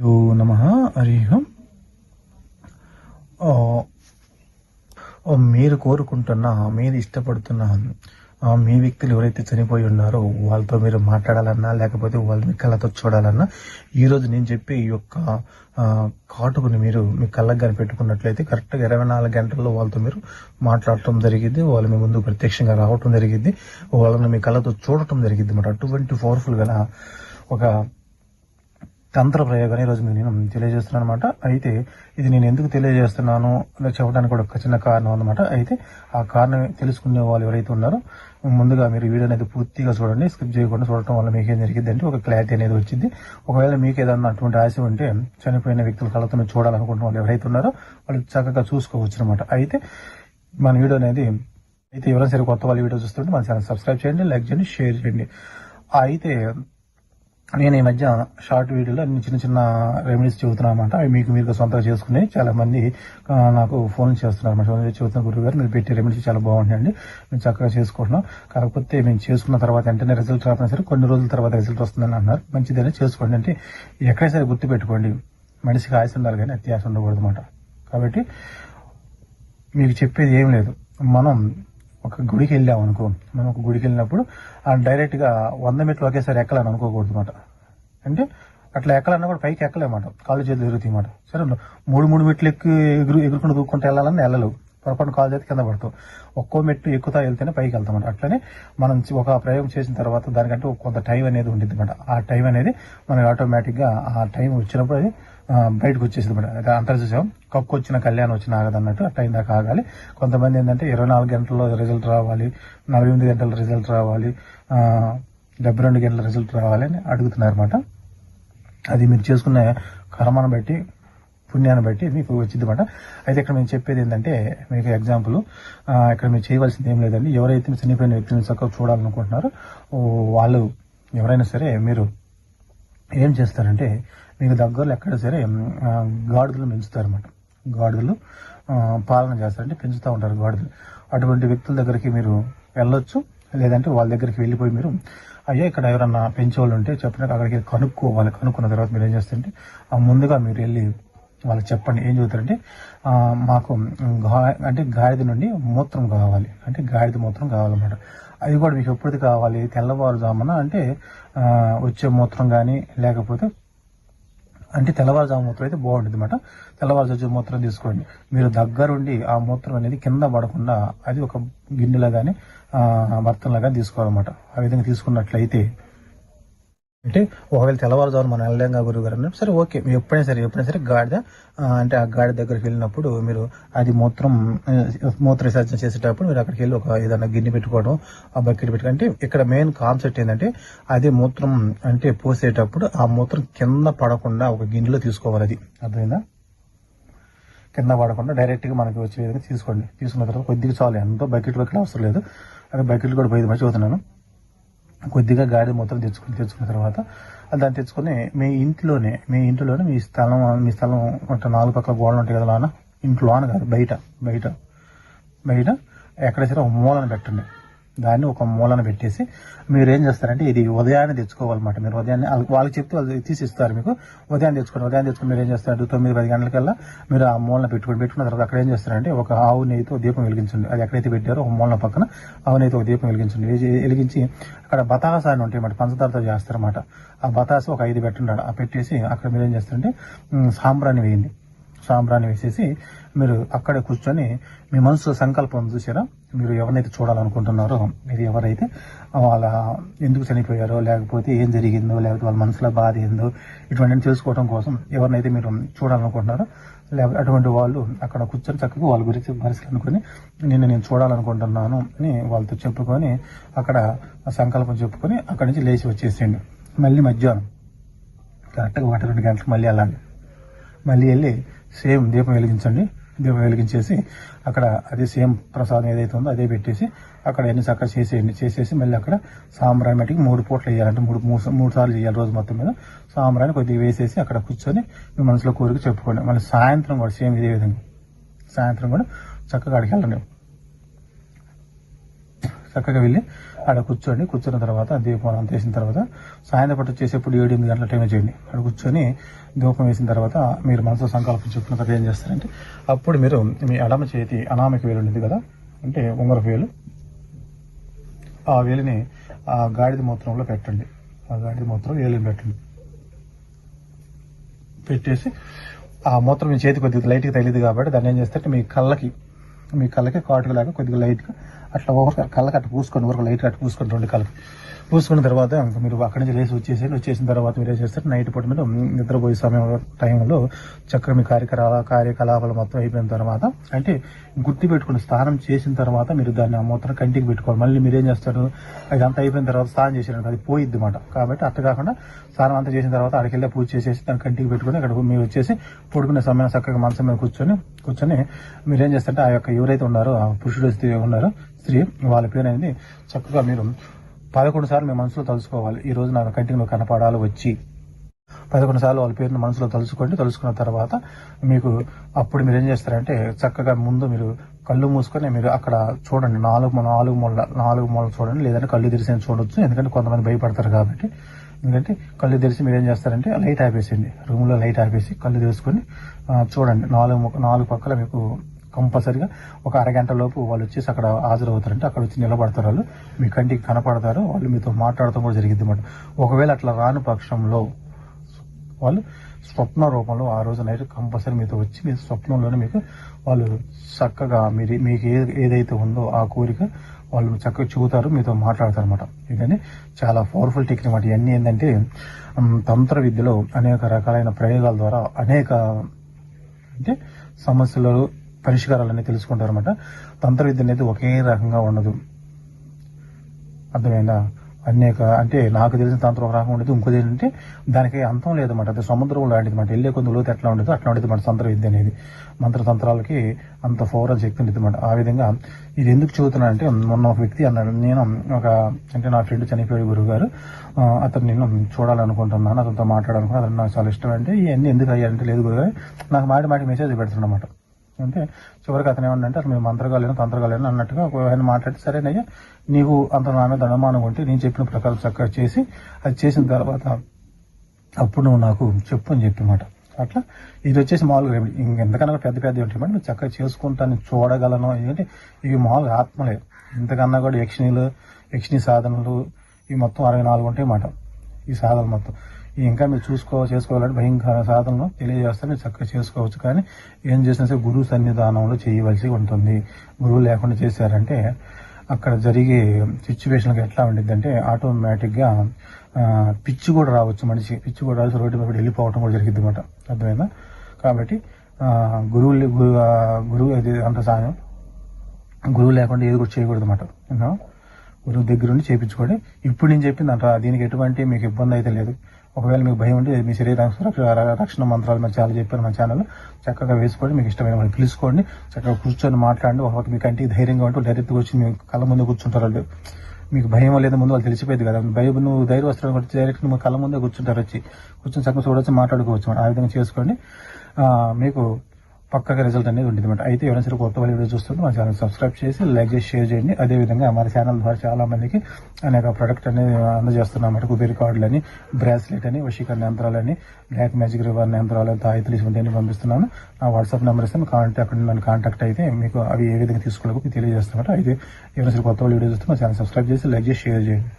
యో నమ హరి ఓం. మీరు కోరుకుంటున్న మీరు ఇష్టపడుతున్న మీ వ్యక్తులు ఎవరైతే చనిపోయి ఉన్నారో వాళ్ళతో మీరు మాట్లాడాలన్నా లేకపోతే వాళ్ళ మీ కళ్ళతో చూడాలన్నా ఈరోజు నేను చెప్పే ఈ యొక్క కాటుకుని మీరు మీ కళ్ళకు కనిపెట్టుకున్నట్లయితే కరెక్ట్గా ఇరవై నాలుగు గంటల్లో వాళ్ళతో మీరు మాట్లాడటం జరిగింది వాళ్ళు మీ ముందు ప్రత్యక్షంగా రావటం జరిగింది వాళ్ళని మీ కళ్ళతో చూడటం జరిగింది అన్నమాట అటువంటి పవర్ఫుల్ గల ఒక తంత్ర ప్రయోగాన్ని ఈరోజు మీకు నేను తెలియజేస్తున్నాను అనమాట అయితే ఇది నేను ఎందుకు తెలియజేస్తున్నాను ఇలా చెప్పడానికి కూడా ఒక చిన్న కారణం అనమాట అయితే ఆ కారణం తెలుసుకునే వాళ్ళు ఎవరైతే ఉన్నారో ముందుగా మీరు వీడియో అనేది పూర్తిగా చూడండి స్కిప్ చేయకుండా చూడటం వల్ల మీకు ఏం జరిగింది అంటే ఒక క్లారిటీ అనేది వచ్చింది. ఒకవేళ మీకు ఏదన్నా అటువంటి ఆశ ఉంటే చనిపోయిన వ్యక్తుల కళతో చూడాలనుకుంటున్న వాళ్ళు ఎవరైతే ఉన్నారో వాళ్ళు చక్కగా చూసుకోవచ్చు అనమాట అయితే మన వీడియో అనేది అయితే ఎవరైనా సరే కొత్త వాళ్ళు వీడియో చూస్తుంటే మన ఛానల్ సబ్స్క్రైబ్ చేయండి లైక్ చేయండి షేర్ చేయండి. అయితే నేను ఈ మధ్య షార్ట్ వీడియోలో అన్ని చిన్న చిన్న రెమెడీస్ చెబుతున్నాను అనమాట అవి మీకు మీరు సొంతంగా చేసుకుని చాలా మంది నాకు ఫోన్ చేస్తున్నారు. అనమాట చెబుతున్న గురువు గారు మీరు పెట్టే రెమెడీస్ చాలా బాగుంటాయండి. మేము చక్కగా చేసుకుంటున్నాం. కాకపోతే మేము చేసుకున్న తర్వాత వెంటనే రిజల్ట్ రాకపోయినా సరే కొన్ని రోజుల తర్వాత రిజల్ట్ వస్తుందని అన్నారు మంచిదని చేసుకోండి. అంటే ఎక్కడైనా సరే గుర్తు పెట్టుకోండి. మనిషికి ఆశ ఉండాలి కానీ అత్యాశ ఉండకూడదు అనమాట కాబట్టి మీకు చెప్పేది ఏం లేదు. మనం ఒక గుడికి వెళ్ళాం అనుకో మనం ఒక గుడికి వెళ్ళినప్పుడు ఆ డైరెక్ట్గా వంద మెట్లు ఒకేసారి ఎక్కాలని అనుకోకూడదు అనమాట అంటే అట్లా ఎక్కాలన్నా కూడా పైకి ఎక్కలేమాట. కాళ్ళు చేతులు ఎగురుతాయి అన్నమాట సరే మూడు మూడు మెట్లు ఎక్కి ఎగురు ఎగురుకుంటూ దూక్కుంటూ వెళ్ళాలని వెళ్ళలేవు. పొరపాటు కాలు చేతి కింద పడతావు. ఒక్కో మెట్టు ఎక్కుతా వెళ్తేనే పైకి వెళ్తామంట అట్లనే మనం ఒక ప్రయోగం చేసిన తర్వాత దానికంటే కొంత టైం అనేది ఉంటుంది అనమాట ఆ టైం అనేది మనకి ఆటోమేటిక్గా ఆ టైం వచ్చినప్పుడు అది బయటకు వచ్చేసింది అనమాట అంతర్జాం కక్కు వచ్చిన కళ్యాణం వచ్చిన ఆగదన్నట్టు ఆ టైం దాకా ఆగాలి. కొంతమంది ఏంటంటే ఇరవై నాలుగు గంటల్లో రిజల్ట్ రావాలి నలభై ఎనిమిది గంటల రిజల్ట్ రావాలి డెబ్బై రెండు గంటల రిజల్ట్ రావాలని అడుగుతున్నారన్నమాట. అడుగుతున్నారు అనమాట అది మీరు చేసుకునే కర్మను బట్టి పుణ్యాన్ని బట్టి మీకు వచ్చింది అనమాట అయితే ఇక్కడ మేము చెప్పేది ఏంటంటే మీకు ఎగ్జాంపుల్ ఇక్కడ మీరు చేయవలసింది ఏం లేదండి. ఎవరైతే మీ చనిపోయిన వ్యక్తిని చక్కగా చూడాలనుకుంటున్నారో వాళ్ళు ఎవరైనా సరే మీరు ఏం చేస్తారంటే మీకు దగ్గరలో ఎక్కడ సరే గాడిదలు పెంచుతారు అనమాట గాడిదలు పాలన చేస్తారంటే పెంచుతూ ఉంటారు గాడిదలు. అటువంటి వ్యక్తుల దగ్గరికి మీరు వెళ్ళొచ్చు. లేదంటే వాళ్ళ దగ్గరికి వెళ్ళిపోయి మీరు అయ్యా ఇక్కడ ఎవరన్నా పెంచేవాళ్ళు ఉంటే చెప్పినాక అక్కడికి కనుక్కోవాలి కనుక్కున్న తర్వాత మీరు ఏం చేస్తారంటే ఆ ముందుగా మీరు వెళ్ళి వాళ్ళకి చెప్పండి. ఏం చదువుతారంటే మాకు గా అంటే గాడిద నుండి మూత్రం కావాలి. అంటే గాడిద మూత్రం కావాలన్నమాట. అది కూడా మీకు ఎప్పటిది కావాలి? తెల్లవారుజామున అంటే వచ్చే మూత్రం కానీ లేకపోతే అంటే తెల్లవారుజాము మూత్రం అయితే బాగుంటుంది అనమాట తెల్లవారుజాము మూత్రం తీసుకోండి. మీరు దగ్గరుండి ఆ మూత్రం అనేది కింద పడకుండా అది ఒక గిన్నెలో కానీ బర్తన్లో కానీ తీసుకోవాలన్నమాట. ఆ విధంగా తీసుకున్నట్లయితే అంటే ఒకవేళ తెల్లవారుజామున మనం వెళ్ళలేం కా గురువు గారు అన్నారు సరే ఓకే మీరు ఎప్పుడైనా సరే ఎప్పుడైనా సరే గాడిద అంటే ఆ గాడి దగ్గరికి వెళ్ళినప్పుడు మీరు అది మూత్రం మూత్ర విసర్జన చేసేటప్పుడు మీరు అక్కడికి వెళ్ళి ఒక ఏదైనా గిన్నె పెట్టుకోవడం ఆ బకెట్ పెట్టుకోవడం. అంటే ఇక్కడ మెయిన్ కాన్సెప్ట్ ఏంటంటే అదే మూత్రం అంటే పోసేటప్పుడు ఆ మూత్రం కింద పడకుండా ఒక గిన్నెలో తీసుకోవాలి అది. అర్థమైందా? కింద పడకుండా డైరెక్ట్గా మనకి వచ్చే విధంగా తీసుకోండి. తీసుకున్న తర్వాత కొద్దిగా చాలు ఎంతో బకెట్ బకెట్ అవసరం లేదు. అక్కడ బకెట్లు కూడా పోయింది మర్చిపోతున్నాను. కొద్దిగా గాడిద మొత్తం తెచ్చుకుని తెచ్చుకున్న తర్వాత దాన్ని తెచ్చుకొని మీ ఇంట్లోనే మీ ఇంట్లోనే మీ స్థలం మీ స్థలం అంటే నాలుగు పక్కల గోడలు ఉంటాయి కదా లోన ఇంట్లో లోన కాదు బయట బయట బయట ఎక్కడ సరే ఒక మూలను పెట్టండి. దాన్ని ఒక మూలన పెట్టేసి మీరు ఏం చేస్తారంటే ఇది ఉదయాన్నే తెచ్చుకోవాలన్నమాట. మీరు ఉదయాన్నే వాళ్ళకి- వాళ్ళకి చెప్తే వాళ్ళు తీసి ఇస్తారు మీకు. ఉదయం తెచ్చుకోండి. ఉదయం తెచ్చుకుని మీరు ఏం చేస్తారు తొమ్మిది పది గంటలకల్లా మీరు ఆ మూలన పెట్టుకుని పెట్టుకున్న తర్వాత అక్కడ ఏం చేస్తారంటే ఒక ఆవు నెయ్యితో దీపం వెలిగించండి. అది ఎక్కడైతే పెట్టారో ఒక మూలన పక్కన ఆవు నెయ్యితో ఒక దీపం వెలిగించండి. వెలిగి- వెలిగించి అక్కడ బతాస అని ఉంటాయి అన్నమాట. పంచదారతో చేస్తారన్నమాట. ఆ బతాస ఒక ఐదు పెట్టండి. ఆ పెట్టేసి అక్కడ మీరు ఏం చేస్తారంటే సాంబ్రాన్ని వేయండి. సాంబ్రాన్ని వేసేసి మీరు అక్కడే కూర్చొని మీ మనసులో సంకల్పం చూసారా? మీరు ఎవరినైతే చూడాలనుకుంటున్నారో మీరు ఎవరైతే వాళ్ళ ఎందుకు చనిపోయారో లేకపోతే ఏం జరిగిందో లేకపోతే వాళ్ళ మనసులో బాధ ఏందో ఇటువంటి తెలుసుకోవడం కోసం ఎవరినైతే మీరు చూడాలనుకుంటున్నారో లేకపోతే అటువంటి వాళ్ళు అక్కడ కూర్చొని చక్కగా వాళ్ళ గురించి పరిశీలనుకొని నిన్ను నేను చూడాలనుకుంటున్నాను అని వాళ్ళతో చెప్పుకొని అక్కడ సంకల్పం చెప్పుకొని అక్కడి నుంచి లేచి వచ్చేసేయండి. మళ్ళీ మధ్యాహ్నం. కరెక్ట్గా ఒకటి రెండు గంటలకు మళ్ళీ అలాగే. మళ్ళీ వెళ్ళి సేమ్ దీపం వెలిగించండి. దీపం వెలిగించేసి అక్కడ అదే సేమ్ ప్రసాదం ఏదైతే ఉందో అదే పెట్టేసి అక్కడ ఎన్ని చక్కగా చేసేయండి. చేసేసి మళ్ళీ అక్కడ సాంబ్రాణి మట్టికి మూడు పూట్లు వేయాలంటే మూడు మూడు మూడు సార్లు చేయాలి రోజు మొత్తం మీద. సాంబ్రాణి కొద్దిగా వేసేసి అక్కడ కూర్చొని మీ మనసులో కోరిక చెప్పుకోండి. మళ్ళీ సాయంత్రం కూడా సేమ్ ఇదే విధంగా. సాయంత్రం కూడా చక్కగా అడిగి వెళ్ళండి. చక్కగా వెళ్ళి ఆడ కూర్చోండి. కూర్చున్న తర్వాత దీపం అంతేసిన తర్వాత సాయంత్రం పట్టు చేసేప్పుడు ఏడు ఎనిమిది గంటల టైం చేయండి. అక్కడ కూర్చొని దీపం వేసిన తర్వాత మీరు మనసు సంకల్పం చెప్పిన తర్వాత ఏం చేస్తారంటే అప్పుడు మీరు మీ అడమ చేతి అనామిక వేలు ఉండేది కదా అంటే ఉంగరపు వేలు ఆ వేలిని ఆ గాడిద మూత్రంలో పెట్టండి. ఆ గాడిద మూత్రం వేలిని పెట్టండి. పెట్టేసి ఆ మూత్రం మీ చేతి కొద్దిగా లైట్గా తగిలింది కాబట్టి దాన్ని ఏం చేస్తారంటే మీ కళ్ళకి మీ కళ్ళకి కాటుకు లేక కొద్దిగా లైట్గా అట్లా ఒక కళ్ళకి అట్లా పూసుకొని ఒక లైట్ అట్లా పూసుకొని రెండు కళ్ళకి పూసుకున్న తర్వాత మీరు అక్కడి నుంచి లేచి వచ్చేసి వచ్చేసిన తర్వాత మీరు ఏం చేస్తారు? నైట్ పూట మీరు నిద్రపోయే సమయం టైంలో చక్కగా మీ కార్యకలాప కార్యకలాపాలు మొత్తం అయిపోయిన తర్వాత అంటే గుర్తు పెట్టుకుని స్నానం చేసిన తర్వాత మీరు దాన్ని మొత్తం మూత్రం కంటికి పెట్టుకోవాలి. మళ్ళీ మీరు ఏం చేస్తారు? ఇదంతా అయిపోయిన తర్వాత స్నానం చేసారు అది పోయిద్ది అనమాట కాబట్టి అట్ట కాకుండా స్నానం అంతా చేసిన తర్వాత అక్కడికి వెళ్ళి పూజ చేసేసి దాన్ని కంటికి పెట్టుకుని అక్కడ మీరు వచ్చేసి పడుకునే సమయం చక్కగా మంచం మీద కూర్చొని కూర్చొని మీరు ఏం చేస్తారంటే ఆ యొక్క ఎవరైతే ఉన్నారో ఆ పురుషుడు ఉన్నారో స్త్రీ వాళ్ళ పేరు అనేది చక్కగా మీరు పదకొండు సార్లు మీ మనసులో తలుసుకోవాలి ఈ రోజు నాకు కంటికి నువ్వు కనపడాలి వచ్చి. పదకొండు సార్లు వాళ్ళ పేరుని మనసులో తలుచుకోండి. తలుచుకున్న తర్వాత మీకు అప్పుడు మీరు ఏం చేస్తారంటే చక్కగా ముందు మీరు కళ్ళు మూసుకొని మీరు అక్కడ చూడండి. నాలుగు నాలుగు మూల నాలుగు మూల చూడండి. లేదంటే కళ్ళు తెరిసి చూడొచ్చు. ఎందుకంటే కొంతమంది భయపడతారు కాబట్టి. ఎందుకంటే కళ్ళు తెరిచి మీరు ఏం చేస్తారంటే లైట్ ఆపేసేయండి. రూమ్లో లైట్ ఆపేసి కళ్ళు తెరుచుకొని చూడండి. నాలుగు నాలుగు పక్కల మీకు కంపల్సరిగా ఒక అరగంట లోపు వాళ్ళు వచ్చేసి అక్కడ హాజరవుతారంటే అక్కడ వచ్చి నిలబడతారు వాళ్ళు. మీ కంటికి కనపడతారు. వాళ్ళు మీతో మాట్లాడటం కూడా జరిగింది అనమాట ఒకవేళ అట్లా రాని పక్షంలో వాళ్ళు స్వప్న రూపంలో ఆ రోజు నైట్ కంపల్సరీ మీతో వచ్చి మీ స్వప్నంలోనే మీకు వాళ్ళు చక్కగా మీరు మీకు ఏ ఏదైతే ఉందో ఆ కోరిక వాళ్ళు చక్కగా చూతారు మీతో మాట్లాడతారు అనమాట ఇదని చాలా పవర్ఫుల్ టెక్నిక్ అనమాట ఇవన్నీ ఏంటంటే తంత్ర విద్యలో అనేక రకాలైన ప్రయోగాల ద్వారా అనేక అంటే సమస్యలు పరిష్కారాలన్నీ తెలుసుకుంటారు అనమాట తంత్ర విద్య అనేది ఒకే రకంగా ఉండదు. అర్థమైందా? అనేక అంటే నాకు తెలిసిన తంత్రం ఒక రకం ఉండేది. ఇంకోది ఏంటంటే దానికి అంతం లేదన్నమాట. అది సముద్రం లాంటిది అనమాట వెళ్ళే కొంత లోతు ఎట్లా ఉండదు అట్లా ఉండేది మన తంత్ర విద్య అనేది. మంత్రతంత్రాలకి అంత ఫోరల్ శక్తి ఉండేది అనమాట ఆ విధంగా ఇది ఎందుకు చదువుతున్నా అంటే మొన్న ఒక వ్యక్తి అన్నాడు. నేను ఒక అంటే నా ఫ్రెండ్ చనిపోయాడు గురువు గారు అతను నేను చూడాలనుకుంటున్నాను. అతనితో మాట్లాడాలనుకున్నాను అతను నాకు చాలా ఇష్టం అంటే ఇవన్నీ ఎందుకు అయ్యారంటే లేదు గురువు నాకు మాటి మాటి మెసేజ్ పెడుతున్నమాట అంటే చివరికి అతను ఏమంటే అసలు మేము మంత్రగాలేను తంత్రగాలేను? అన్నట్టుగా ఒక ఆయన మాట్లాడి సరేనయ్యా నీవు అంత నా మీద అనుమానం ఉంటే నేను చెప్పిన ప్రకారం చక్కగా చేసి అది చేసిన తర్వాత అప్పుడు నువ్వు నాకు చెప్పు అని చెప్పిమాట. అట్లా ఇది వచ్చేసి మామూలుగా రెమెడీ ఇంకెంతకన్నా పెద్ద పెద్ద ఉంటాయి మేడం చక్కగా చేసుకుంటాను చూడగలను ఏంటంటే ఇవి మామూలుగా ఆత్మలే. ఇంతకన్నా కూడా యక్షిణీలు యక్షిణీ సాధనలు ఇవి మొత్తం అరవై నాలుగు ఉంటాయి మాట. ఈ సాధనలు మొత్తం. ఇంకా మీరు చూసుకో చేసుకోవాలంటే భయంకర సాధనలు తెలియజేస్తే మీరు చక్కగా చేసుకోవచ్చు. కానీ ఏం చేసినా సరే గురువు సన్నిధానంలో చేయవలసి ఉంటుంది. గురువు లేకుండా చేశారంటే అక్కడ జరిగే సిచ్యువేషన్కి ఎట్లా ఉండిద్దంటే ఆటోమేటిక్గా పిచ్చి కూడా రావచ్చు మనిషి పిచ్చి కూడా రావచ్చు రోడ్డు మీద వెళ్ళిపోవటం కూడా జరిగింది అనమాట అర్థమైందా? కాబట్టి గురువు గురు గురువు అది అంత సాయం గురువు లేకుండా ఏది కూడా చేయకూడదు అనమాట గురువు దగ్గర ఉండి చేయించుకోండి ఇప్పుడు నేను చెప్పింది అంట దీనికి ఎటువంటి మీకు ఇబ్బంది అయితే లేదు. ఒకవేళ మీకు భయం ఉంటే మీ శరీర రక్షణ మంత్రాలు మనం చాలా చెప్పారు మా ఛానల్ చక్కగా వేసుకోండి. మీకు ఇష్టమైన వాళ్ళు పిలుచుకోండి. చక్కగా కూర్చొని మాట్లాడండి. ఒక మీ కంటికి ధైర్యంగా ఉంటే డైరెక్ట్గా వచ్చి మీ కళ్ళ ముందు కూర్చుంటారు వాళ్ళు. మీకు భయం లేదు ముందు వాళ్ళు తెలిసిపోయింది కదా. భయం నువ్వు ధైర్యం వస్తాడు కాబట్టి డైరెక్ట్ నువ్వు కళ్ళ ముందే కూర్చుంటారు వచ్చి. కూర్చొని చక్కగా చూడొచ్చు మాట్లాడుకోవచ్చు. ఆ విధంగా చేసుకోండి. మీకు పక్కగా రిజల్ట్ అనేది ఉంటుంది అనమాట అయితే ఎవరైనా సరే కొత్త వాళ్ళు వీడియో చూస్తుంటే మా ఛానల్ సబ్స్క్రైబ్ చేసి లైక్ చేసి షేర్ చేయండి. అదేవిధంగా మన ఛానల్ ద్వారా చాలా మందికి అనేక ప్రొడక్ట్ అనేది అందజేస్తున్నాం అన్నమాట. కుబేర్ కార్డులని బ్రాస్లెట్ అని వశీకరణ యంత్రాలని బ్లాక్ మ్యాజిక్ రివర్ యంత్రాలు తాయితలు ఇటువంటివన్నీ పంపిస్తున్నాను. నా వాట్సాప్ నెంబర్ ఇస్తే కాంటాక్ట్ అక్కడ నన్ను కాంటాక్ట్ అయితే మీకు అవి ఏ విధంగా తీసుకోలేకపోతే తెలియజేస్తున్నమాట అయితే ఎవరైనా సరే కొత్త వాళ్ళు వీడియో చూస్తే మా ఛానల్ సబ్స్క్రైబ్ చేసి లైక్ చేసి షేర్ చేయండి.